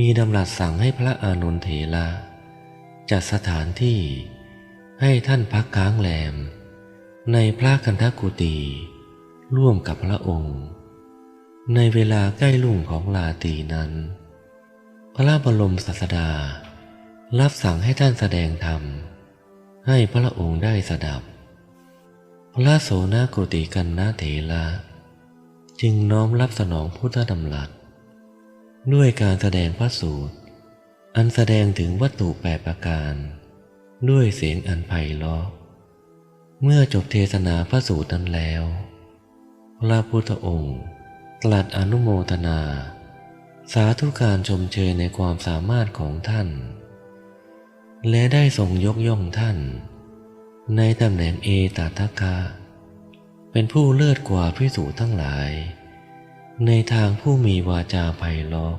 มีดำรัสสั่งให้พระอานนทเถระจัดสถานที่ให้ท่านพักค้างแรม ในพระกันทกุฏีร่วมกับพระองค์ ในเวลาใกล้ลุ่งของลาตรีนั้น พระบรมศาสดา รับสั่งให้ท่านแสดงธรรม ให้พระองค์ได้สดับ พระโสนโกติกันนาเถระจึงน้อมรับสนองพุทธดำรัส ด้วยการแสดงพระสูตร อันแสดงถึงวัตถุแปดประการ ด้วยเสียงอันไพเราะเมื่อจบเทศนาพระสูตรนั้นแล้ว พระพุทธองค์ตรัสอนุโมทนา สาธุการชมเชยในความสามารถของท่าน และได้ทรงยกย่องท่าน ในตำแหน่งเอตทัคคะเป็นผู้เลิศกว่าพิสูจน์ทั้งหลาย ในทางผู้มีวาจาไพเราะ